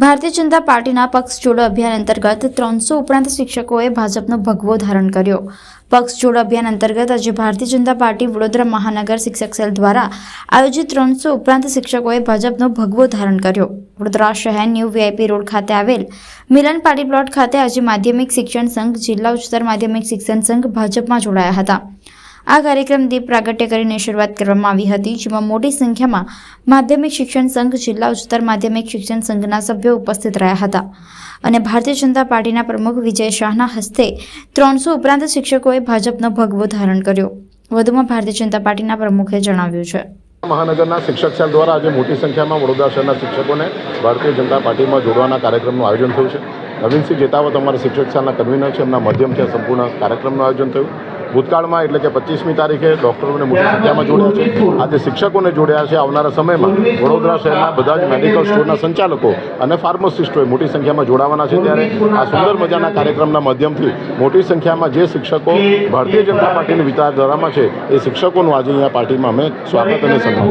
ભારતીય જનતા પાર્ટીના પક્ષ જોડો અભિયાન અંતર્ગત ત્રણસો ઉપરાંત શિક્ષકોએ ભાજપનો ભગવો ધારણ કર્યો. પક્ષ જોડો અભિયાન અંતર્ગત આજે ભારતીય જનતા પાર્ટી વડોદરા મહાનગર શિક્ષક સેલ દ્વારા આયોજિત ત્રણસો ઉપરાંત શિક્ષકોએ ભાજપનો ભગવો ધારણ કર્યો. વડોદરા શહેર ન્યૂ વીઆઈપી રોડ ખાતે આવેલ મિલન પાર્ટી પ્લોટ ખાતે આજે માધ્યમિક શિક્ષણ સંઘ જિલ્લા ઉચ્ચતર માધ્યમિક શિક્ષણ સંઘ ભાજપમાં જોડાયા હતા. આ કાર્યક્રમ દીપ પ્રાગટ્ય કરીને શરૂઆત કરવામાં આવી હતી, જેમાં મોટી સંખ્યામાં માધ્યમિક શિક્ષણ સંઘ, જિલ્લા ઉચ્ચતર માધ્યમિક શિક્ષણ સંઘના સભ્યો ઉપસ્થિત રહ્યા હતા અને ભારતીય જનતા પાર્ટીના પ્રમુખ વિજય શાહના હસ્તે ત્રણસો ઉપરાંત શિક્ષકોએ ભાજપનો ભગવો ધારણ કર્યો. વધુમાં ભારતીય જનતા પાર્ટીના પ્રમુખે જણાવ્યું છે. મહાનગરના શિક્ષક સેલ દ્વારા આજે મોટી સંખ્યામાં વડોદરા શહેરના શિક્ષકોને ભારતીય જનતા પાર્ટીમાં જોડવાના કાર્યક્રમનું આયોજન થયું છે. નવીનસિંહ જેતાવત અમારા શિક્ષક સેલના કન્વીનર છે, એમના માધ્યમથી સંપૂર્ણ કાર્યક્રમનું આયોજન થયું. ભૂતકાળમાં એટલે કે પચીસમી તારીખે ડૉક્ટરોને મોટી સંખ્યામાં જોડ્યા છે. આજે શિક્ષકોને જોડ્યા છે. આવનારા સમયમાં વડોદરા શહેરના બધા જ મેડિકલ સ્ટોરના સંચાલકો અને ફાર્માસિસ્ટોએ મોટી સંખ્યામાં જોડાવાના છે. ત્યારે આ સુંદર મજાના કાર્યક્રમના માધ્યમથી મોટી સંખ્યામાં જે શિક્ષકો ભારતીય જનતા પાર્ટીની વિચારધારામાં છે, એ શિક્ષકોનું આજે અહીંયા પાર્ટીમાં અમે સ્વાગત અને સન્માન.